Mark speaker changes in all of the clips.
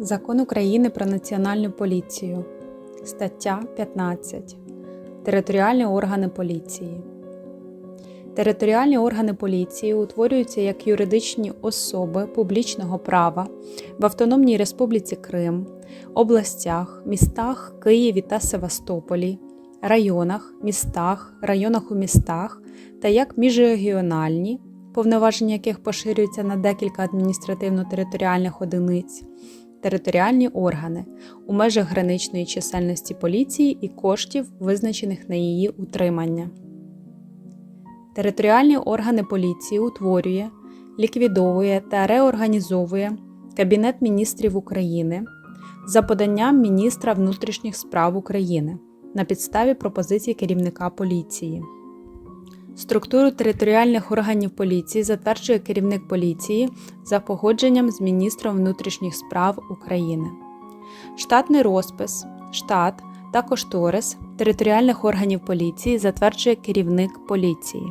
Speaker 1: Закон України про Національну поліцію. Стаття 15. Територіальні органи поліції. Територіальні органи поліції утворюються як юридичні особи публічного права в Автономній Республіці Крим, областях, містах Києві та Севастополі, районах, містах, районах у містах та як міжрегіональні, повноваження яких поширюються на декілька адміністративно-територіальних одиниць, територіальні органи у межах граничної чисельності поліції і коштів, визначених на її утримання. Територіальні органи поліції утворює, ліквідовує та реорганізовує Кабінет міністрів України за поданням міністра внутрішніх справ України на підставі пропозицій керівника поліції. Структуру територіальних органів поліції затверджує керівник поліції за погодженням з міністром внутрішніх справ України. Штатний розпис, штат та кошторис територіальних органів поліції затверджує керівник поліції.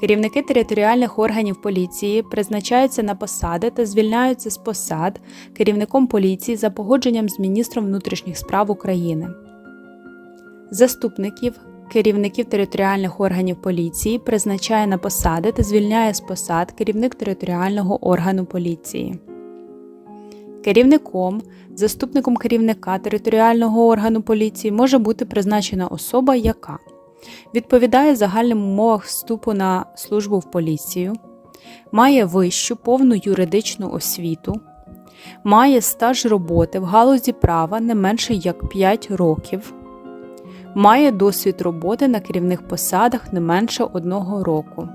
Speaker 1: Керівники територіальних органів поліції призначаються на посади та звільняються з посад керівником поліції за погодженням з міністром внутрішніх справ України. Заступників керівників територіальних органів поліції призначає на посади та звільняє з посад керівник територіального органу поліції. Керівником, заступником керівника територіального органу поліції може бути призначена особа, яка відповідає загальним умовам вступу на службу в поліцію, має вищу повну юридичну освіту, має стаж роботи в галузі права не менше як 5 років, має досвід роботи на керівних посадах не менше одного року.